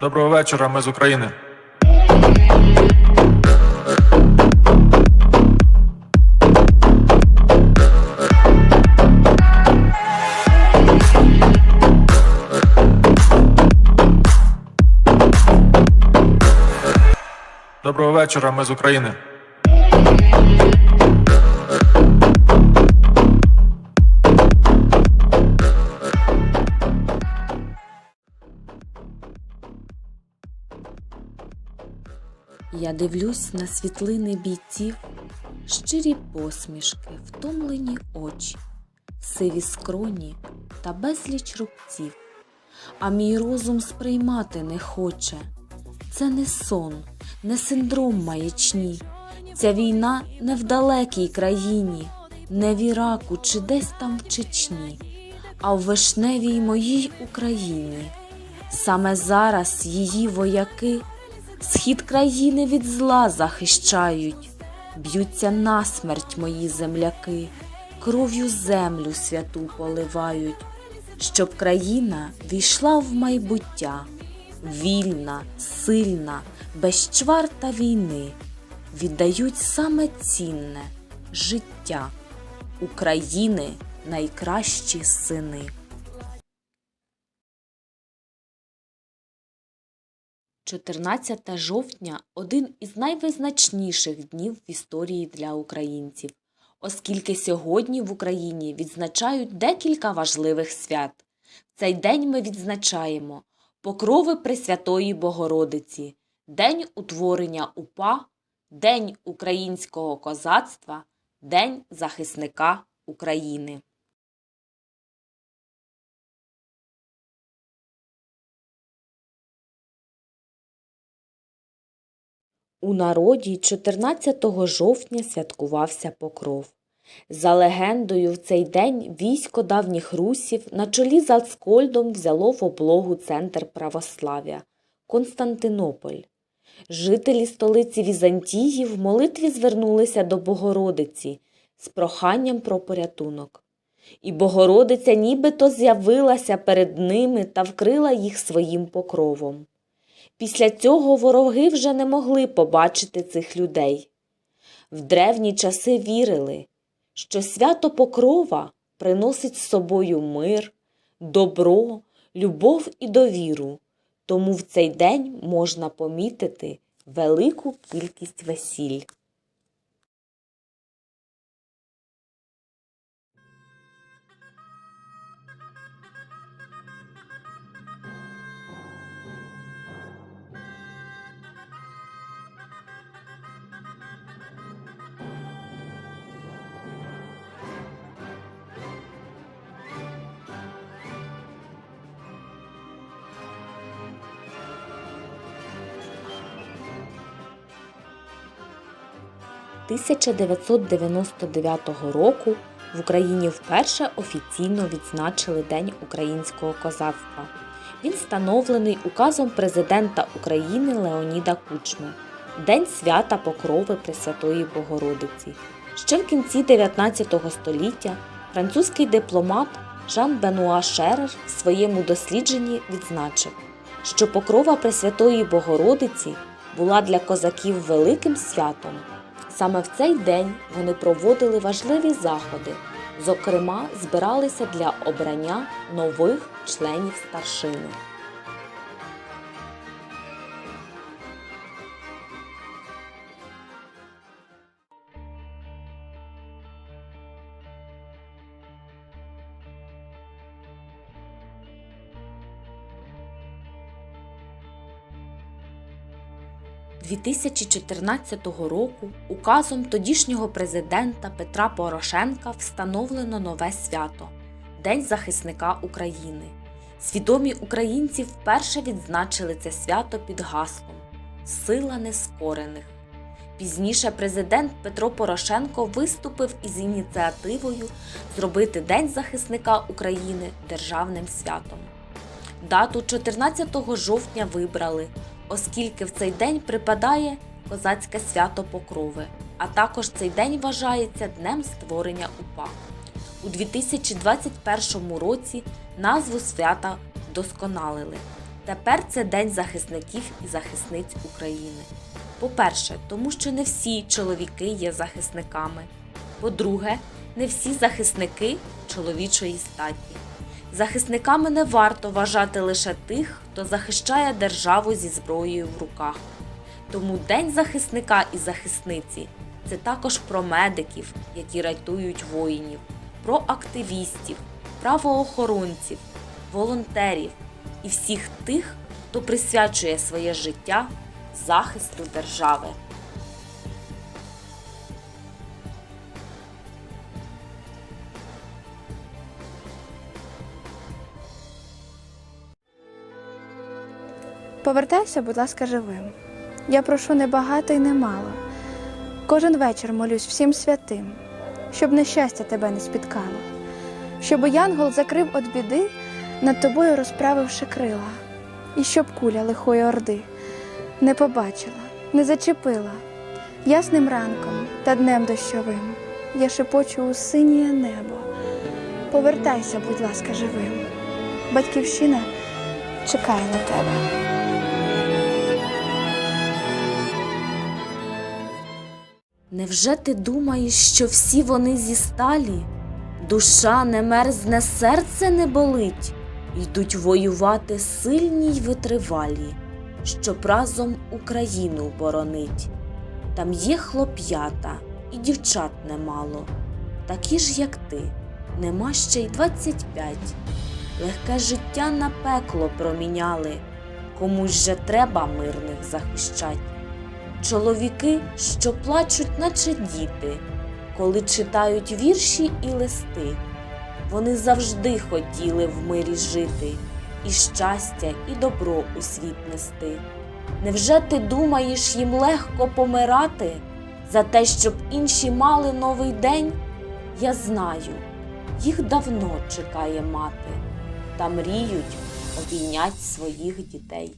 Доброго вечора, ми з України. Доброго вечора, ми з України. Я дивлюсь на світлини бійців, щирі посмішки, втомлені очі, сиві скроні та безліч рубців. А мій розум сприймати не хоче. Це не сон, не синдром маячні. Ця війна не в далекій країні, не в Іраку чи десь там в Чечні, а в вишневій моїй Україні. Саме зараз її вояки схід країни від зла захищають, б'ються насмерть мої земляки, кров'ю землю святу поливають, щоб країна війшла в майбуття, вільна, сильна, без чвар війни, віддають саме цінне життя. України найкращі сини. – 14 жовтня один із найвизначніших днів в історії для українців, оскільки сьогодні в Україні відзначають декілька важливих свят. В цей день ми відзначаємо Покрови Пресвятої Богородиці, День утворення УПА, День українського козацтва, День захисника України. У народі 14 жовтня святкувався Покров. За легендою, в цей день військо давніх русів на чолі з Ацкольдом взяло в облогу центр православ'я – Константинополь. Жителі столиці Візантії в молитві звернулися до Богородиці з проханням про порятунок. І Богородиця нібито з'явилася перед ними та вкрила їх своїм покровом. Після цього вороги вже не могли побачити цих людей. В древні часи вірили, що свято Покрова приносить з собою мир, добро, любов і довіру, тому в цей день можна помітити велику кількість весіль. – 1999 року в Україні вперше офіційно відзначили День українського козацтва. Він встановлений указом президента України Леоніда Кучми День свята Покрови Пресвятої Богородиці. Ще в кінці 19 століття французький дипломат Жан Бенуа Шерер в своєму дослідженні відзначив, що покрова Пресвятої Богородиці була для козаків великим святом. Саме в цей день вони проводили важливі заходи, зокрема, збиралися для обрання нових членів старшини. – 2014 року указом тодішнього президента Петра Порошенка встановлено нове свято День захисника України. Свідомі українці вперше відзначили це свято під гаслом Сила нескорених. Пізніше президент Петро Порошенко виступив із ініціативою зробити День захисника України державним святом. Дату 14 жовтня вибрали, оскільки в цей день припадає козацьке свято Покрови, а також цей день вважається днем створення УПА. У 2021 році назву свята вдосконалили. Тепер це День захисників і захисниць України. По-перше, тому що не всі чоловіки є захисниками. По-друге, не всі захисники чоловічої статі. Захисниками не варто вважати лише тих, хто захищає державу зі зброєю в руках. Тому День захисника і захисниці це також про медиків, які рятують воїнів, про активістів, правоохоронців, волонтерів і всіх тих, хто присвячує своє життя захисту держави. Повертайся, будь ласка, живим. Я прошу не багато і не мало. Кожен вечір молюсь всім святим, щоб нещастя тебе не спіткало, щоб янгол закрив від біди, над тобою розправивши крила, і щоб куля лихої орди не побачила, не зачепила. Ясним ранком та днем дощовим я шепочу у синє небо. Повертайся, будь ласка, живим. Батьківщина чекає на тебе. Невже ти думаєш, що всі вони зі сталі? Душа не мерзне, серце не болить, йдуть воювати сильні й витривалі, щоб разом Україну боронить. Там є хлоп'ята і дівчат немало, такі ж, як ти, нема ще й двадцять п'ять. Легке життя на пекло проміняли, комусь же треба мирних захищать. Чоловіки, що плачуть, наче діти, коли читають вірші і листи. Вони завжди хотіли в мирі жити, і щастя, і добро у світ нести. Невже ти думаєш їм легко помирати за те, щоб інші мали новий день? Я знаю, їх давно чекає мати, та мріють обійнять своїх дітей.